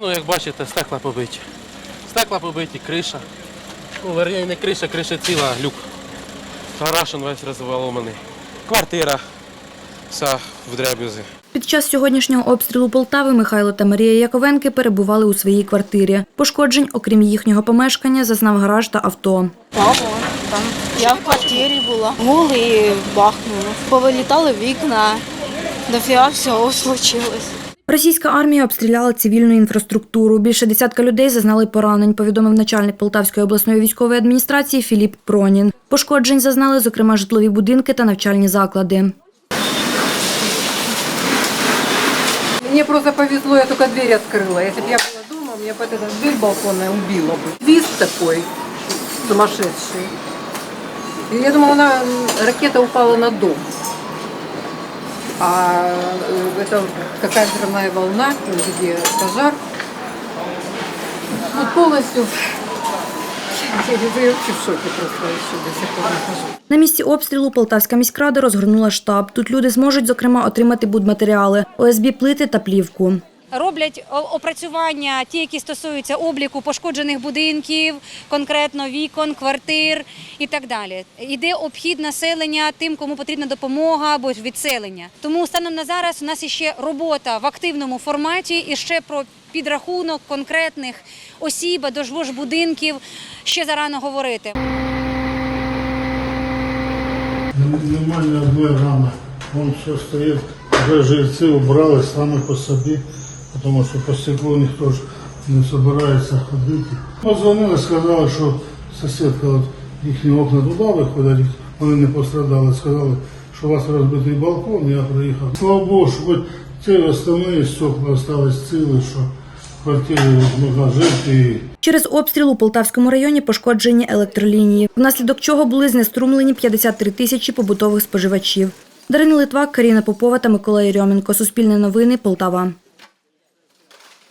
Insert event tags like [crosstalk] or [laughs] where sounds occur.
Ну, як бачите, стекла побиті. Стекла побиті, криша. Ну, верні, не криша, криша ціла, люк. Гараж весь розваломаний. Квартира вся в дреб'язі. Під час сьогоднішнього обстрілу Полтави Михайло та Марія Яковенки перебували у своїй квартирі. Пошкоджень, окрім їхнього помешкання, зазнав гараж та авто. Мама, там я в квартирі була. Гул і бахнуло. Повилітали вікна, дофіга всього [laughs] случилось. Російська армія обстріляла цивільну інфраструктуру. Більше десятка людей зазнали поранень, повідомив начальник Полтавської обласної військової адміністрації Філіп Пронін. Пошкоджень зазнали, зокрема, житлові будинки та навчальні заклади. Мне просто повезло, я только дверь открыла. Если бы я была дома, меня бы эта дверь балконная убила бы. Визг такой сумасшедший. И я думала, она, м, ракета упала на дом. А э, это какая взрывная волна, где пожар. Вот полностью я, я вообще в шоке просто еще до сих пор нахожусь. На місці обстрілу Полтавська міськрада розгорнула штаб. Тут люди зможуть, зокрема, отримати будматеріали, ОСБ плити та плівку. Роблять опрацювання, ті, які стосуються обліку пошкоджених будинків, конкретно вікон, квартир і так далі. Іде обхід населення тим, кому потрібна допомога або відселення. Тому станом на зараз у нас іще робота в активному форматі і ще про підрахунок конкретних осіб або ж будинків ще зарано говорити. Ні одної рани. Вон все стоїть. Вже жильці убрали самі по собі, тому що по стеклу ніхто ж не збирається ходити. Позвонили, сказали, що сусідка, от їхні окна туди виходять, вони не пострадали. Сказали, що у вас розбитий балкон, я приїхав. Слава Богу, що хоч ці основні стекла залишились цілі, що в квартирі можна жити. Через обстріл у Полтавському районі пошкоджені електролінії, внаслідок чого були знеструмлені 53 тисячі побутових споживачів. Дарина Литвак, Каріна Попова та Микола Єрьоменко. Суспільне новини. Полтава.